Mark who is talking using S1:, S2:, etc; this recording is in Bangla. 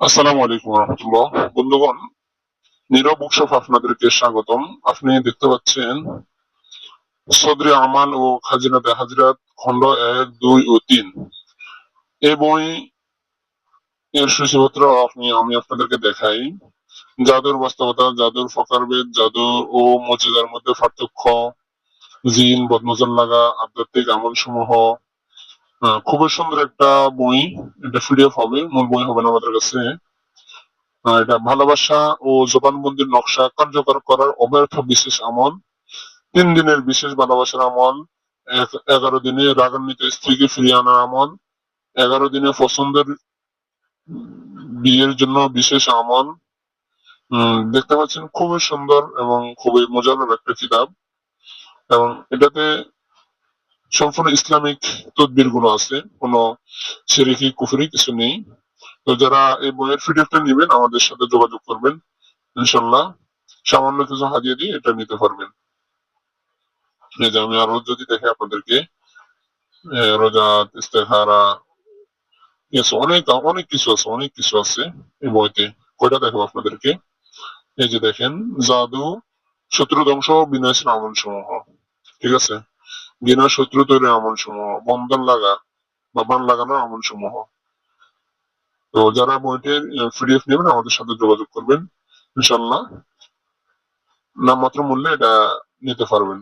S1: আসসালামু আলাইকুম রহমতুল্লাহ। বন্ধুগণ, নীরব উৎসব আপনাদেরকে স্বাগতম। আপনি দেখতে পাচ্ছেন সদরি আমাল ও খাজিনাতে হাজরাত খন্ড এক, দুই ও তিন। এই বই, এর সূচিপত্র আপনি, আমি আপনাদেরকে দেখাই। জাদুর বাস্তবতা, জাদুর ফকারবেদ জাদু ও মজিদার মধ্যে পার্থক্য, জিন বদনজর লাগা আধ্যাত্মিক আমল সমূহ খুবই সুন্দর একটা বই এটা পিডিএফ হবে, মূল বই হবে না আমাদের কাছে। এটা ভালোবাসা ও জবানবন্দির নকশা কার্যকর করার অব্যর্থ বিশেষ আমল। তিন দিনের বিশেষ ভালোবাসার আমল এগারো দিনে রাগান্বিত স্ত্রীকে ফিরিয়ে আনার আমল, এগারো দিনে পছন্দের বিয়ের জন্য বিশেষ আমল। দেখতে পাচ্ছেন খুবই সুন্দর এবং খুবই মজাদার একটা কিতাব। এবং এটাতে সম্পূর্ণ ইসলামিক তদবিরগুলো আছে। কোনো সিরিকি কুফরি কিছু নেই। তো যারা এই বইয়ের পিডিএফটা নেবেন, আমাদের সাথে যোগাযোগ করবেন ইনশাল্লাহ সামান্য কিছু হারিয়ে দিয়ে এটা নিতে পারবেন। আমি আরও যদি দেখে আপনাদেরকে রোজাত, ইস্তেহারা অনেক অনেক কিছু আছে, অনেক কিছু আছে এই বইতে। কয়টা দেখাবো আপনাদেরকে? এই যে দেখেন, জাদু শত্রু ধ্বংস বিনাশের আমল সমূহ ঠিক আছে? বিনা শত্রু তৈরি আমল সমূহ, বন্ধন লাগা বা বান লাগানো আমল সমূহ। তো যারা বইটির পিডিএফ নেবেন, আমাদের সাথে যোগাযোগ করবেন। ইনশাল্লাহ নামমাত্র মূল্যে এটা নিতে পারবেন।